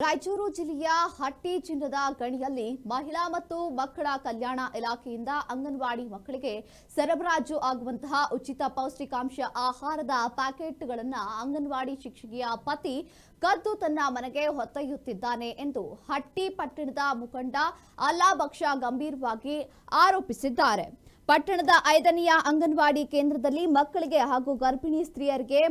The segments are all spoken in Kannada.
ರಾಯಚೂರು ಜಿಲ್ಲೆಯ ಹಟ್ಟಿ ಚಿನ್ನದ ಗಣಿಯಲ್ಲಿ ಮಹಿಳಾ ಮತ್ತು ಮಕ್ಕಳ ಕಲ್ಯಾಣ ಇಲಾಖೆಯಿಂದ ಅಂಗನವಾಡಿ ಮಕ್ಕಳಿಗೆ ಸರಬರಾಜು ಆಗುವಂತಹ ಉಚಿತ ಪೌಷ್ಟಿಕಾಂಶ ಆಹಾರದ ಪ್ಯಾಕೆಟ್ಗಳನ್ನು ಅಂಗನವಾಡಿ ಶಿಕ್ಷಕಿಯ ಪತಿ ಕದ್ದು ತನ್ನ ಮನೆಗೆ ಹೊತ್ತೊಯ್ಯುತ್ತಿದ್ದಾನೆ ಎಂದು ಹಟ್ಟಿ ಪಟ್ಟಣದ ಮುಖಂಡ ಅಲ್ಲಾಬಕ್ಷ ಗಂಭೀರವಾಗಿ ಆರೋಪಿಸಿದ್ದಾರೆ. ಪಟ್ಟಣದ ಐದನೆಯ ಅಂಗನವಾಡಿ ಕೇಂದ್ರದಲ್ಲಿ ಮಕ್ಕಳಿಗೆ ಹಾಗೂ ಗರ್ಭಿಣಿ ಸ್ತ್ರೀಯರಿಗೆ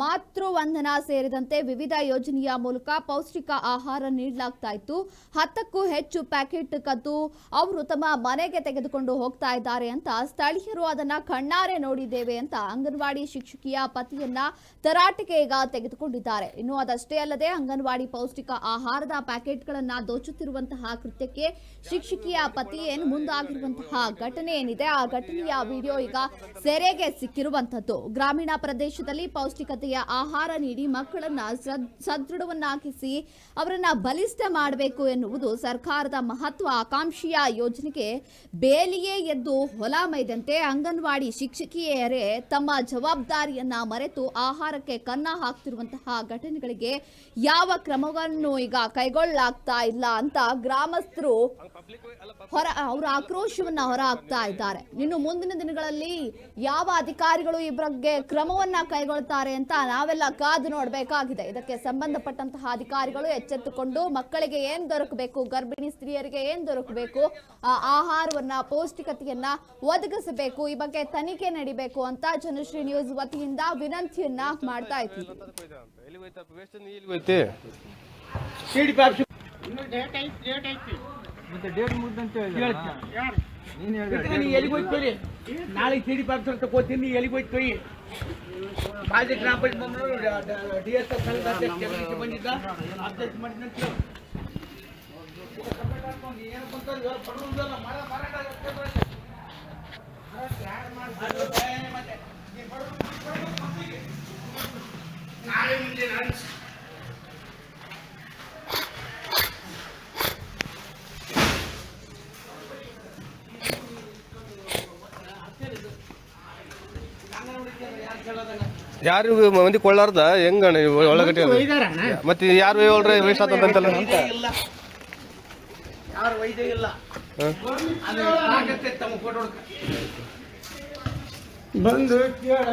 ಮಾತೃವಂದನ ಸೇರಿದಂತೆ ವಿವಿಧ ಯೋಜನೆಯ ಮೂಲಕ ಪೌಷ್ಟಿಕ ಆಹಾರ ನೀಡಲಾಗ್ತಾ ಇತ್ತು. ಹತ್ತಕ್ಕೂ ಹೆಚ್ಚು ಪ್ಯಾಕೆಟ್ ಕದ್ದು ಅವರು ತಮ್ಮ ಮನೆಗೆ ತೆಗೆದುಕೊಂಡು ಹೋಗ್ತಾ ಇದ್ದಾರೆ ಅಂತ ಸ್ಥಳೀಯರು ಅದನ್ನ ಕಣ್ಣಾರೆ ನೋಡಿದ್ದೇವೆ ಅಂತ ಅಂಗನವಾಡಿ ಶಿಕ್ಷಕಿಯ ಪತಿಯನ್ನ ತರಾಟೆಗೆ ಈಗ ತೆಗೆದುಕೊಂಡಿದ್ದಾರೆ. ಇನ್ನು ಅದಷ್ಟೇ ಅಲ್ಲದೆ ಅಂಗನವಾಡಿ ಪೌಷ್ಟಿಕ ಆಹಾರದ ಪ್ಯಾಕೆಟ್ಗಳನ್ನ ದೋಚುತ್ತಿರುವಂತಹ ಕೃತ್ಯಕ್ಕೆ ಶಿಕ್ಷಕಿಯ ಪತಿ ಏನು ಮುಂದಾಗಿರುವಂತಹ ಘಟನೆ ಏನಿದೆ ಆ ಘಟನೆಯ ವಿಡಿಯೋ ಈಗ ಸೆರೆಗೆ ಸಿಕ್ಕಿರುವಂತದ್ದು ಗ್ರಾಮೀಣ ಪ್ರದೇಶದಲ್ಲಿ ಪೌಷ್ಟಿಕತೆಯ ಆಹಾರ ನೀಡಿ ಮಕ್ಕಳನ್ನ ಸದ್- ಸದೃಢವನ್ನಾಗಿಸಿ ಅವರನ್ನ ಬಲಿಷ್ಠ ಮಾಡಬೇಕು ಎನ್ನುವುದು ಸರ್ಕಾರದ ಮಹತ್ವ ಆಕಾಂಕ್ಷಿಯ ಯೋಜನೆಗೆ ಬೇಲಿಯೇ ಎದ್ದು ಹೊಲ ಮೈದಂತೆ ಅಂಗನವಾಡಿ ಶಿಕ್ಷಕಿಯರೇ ತಮ್ಮ ಜವಾಬ್ದಾರಿಯನ್ನ ಮರೆತು ಆಹಾರಕ್ಕೆ ಕನ್ನ ಹಾಕ್ತಿರುವಂತಹ ಘಟನೆಗಳಿಗೆ ಯಾವ ಕ್ರಮವನ್ನು ಈಗ ಕೈಗೊಳ್ಳಲಾಗ್ತಾ ಇಲ್ಲ ಅಂತ ಗ್ರಾಮಸ್ಥರು ಹೊರ ಅವರ ಆಕ್ರೋಶವನ್ನ ಹೊರ ಹಾಕ್ತಾ ಇದ್ದಾರೆ. ಇನ್ನು ಮುಂದಿನ ದಿನಗಳಲ್ಲಿ ಯಾವ ಅಧಿಕಾರಿಗಳು ಈ ಬಗ್ಗೆ ಕ್ರಮವನ್ನ ಕೈಗೊಳ್ತಾರೆ ಅಂತ ನಾವೆಲ್ಲ ಕಾದು ನೋಡಬೇಕಾಗಿದೆ. ಇದಕ್ಕೆ ಸಂಬಂಧಪಟ್ಟಂತಹ ಅಧಿಕಾರಿಗಳು ಎಚ್ಚೆತ್ತುಕೊಂಡು ಮಕ್ಕಳಿಗೆ ಏನ್ ದೊರಕಬೇಕು ಗರ್ಭಿಣಿ ಸ್ತ್ರೀಯರಿಗೆ ಏನ್ ದೊರಕಬೇಕು ಆ ಆಹಾರವನ್ನ ಪೌಷ್ಟಿಕತೆಯನ್ನ ಒದಗಿಸಬೇಕು ಈ ಬಗ್ಗೆ ತನಿಖೆ ನಡಿಬೇಕು ಅಂತ ಜನಶ್ರೀ ನ್ಯೂಸ್ ವತಿಯಿಂದ ವಿನಂತಿಯನ್ನ ಮಾಡ್ತಾ ಇದ್ದೀವಿ. ನೀನ್ ಎಲ್ಲಿಗೆ ಹೋಯ್ತು ನಾಳೆ ಸಿಡಿ ಪ್ಯಾಪ್ಸ್ ಅಂತ ತಗೋತೀನಿ ನೀ ಎಲ್ಲಿಗೆ ಹೋಯ್ತು ಮಾಜಿ ಗ್ರಾಮ ಪಂಚಾಯತ್ ಡಿ ಎಸ್ ಎಫ್ ಸಂಘದ ಅಧ್ಯಕ್ಷ ಜಗದೀಶ್ ಬಂದಿದ್ದ? ಅಧ್ಯಕ್ಷ ಮಾಡಿದಂತ ನಾಳೆ ಅಂತಂದ್ರೆ ಇವಾಗ ಯಾರು ಮಂದಿ ಕೊಳ್ಳಾರ್ದ? ಹೆಂಗಣ ಒಳಗಡೆ ಮತ್ತೆ ಯಾರು ಹೇಳ್ರಿ ವೇಸ್ಟ್ ಆತಂತಲ್ಲ. ಬಂದು ಕೇಳ.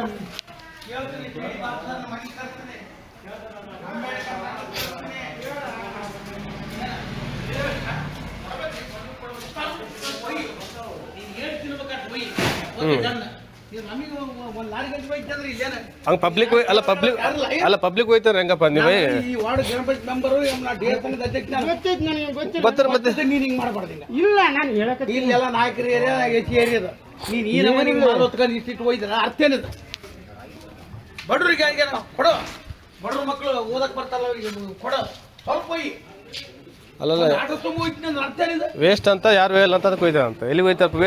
ಹಂಗ ಪಬ್ಲಿಕ್ ಅಲ್ಲ ಪಬ್ಲಿಕ್ ಅಲ್ಲ ಪಬ್ಲಿಕ್ ಹೋಯ್ತಾರ ಹೆಂಗಪ್ಪ ನೀವೇ. ಈ ವಾರ್ಡ್ ಗ್ರಾಮ ಪಂಚಾಯತ್ ಮೆಂಬರು ನಾ ಡಿ ಎಸ್ ಸಂಘದ ಅಧ್ಯಕ್ಷ ನಾನು. ಗೊತ್ತೈತಿ ನನಗೆ ಗೊತ್ತಿಲ್ಲ. ಗೊತ್ತರ ಮತ್ತೆ ಮತ್ತೆ ನೀನ್ ಹಿಂಗ್ ಮಾಡ್ಬಾರ್ದಿಲ್ಲ ಇಲ್ಲ ನಾನು ಹೇಳಕತ್ತೀನಿ. ಇಲ್ಲೆಲ್ಲ ನಾಯಕರು ಏರಿಯಾ ಹೆಚ್ಚು ಏರಿಯದ ನೀನ್ ಈ ನಮೂನಿ ಮಾಲ್ ಹೊತ್ಕೊಂಡು ಇಷ್ಟಿಟ್ಟು ಹೋಯ್ದ್ರ ಅರ್ಥ ಏನಿದೆ? ಬಡ್ರಿಗೆ ಹಂಗೆ ನಾವು ಕೊಡು. ಬಡ್ರ ಮಕ್ಕಳು ಓದಕ್ ಬರ್ತಾರಲ್ಲ ಅವ್ರಿಗೆ ಕೊಡು. ಸ್ವಲ್ಪ ಅಲ್ಲಲ್ಲ ಆಟೋ ತುಂಬ ವೇಸ್ಟ್ ಅಂತ ಯಾರು ಹೇಳ ಅಂತ ಅದಕ್ಕೆ ಹೋಯ್ತಾರಂತ ಎಲ್ಲಿ ಹೋಯ್ತಪ್ಪ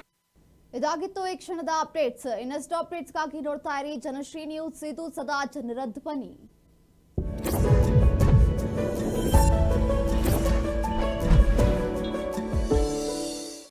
ಇದಾಗಿತ್ತು ಈ ಕ್ಷಣದ ಅಪ್ಡೇಟ್ಸ್ ಇನ್ನಷ್ಟು ಅಪ್ಡೇಟ್ಸ್ಗಾಗಿ ನೋಡ್ತಾ ಇರಿ ಜನಶ್ರೀ ನ್ಯೂಸ್ ಇದು ಸದಾ ಜನರ ಧ್ವನಿ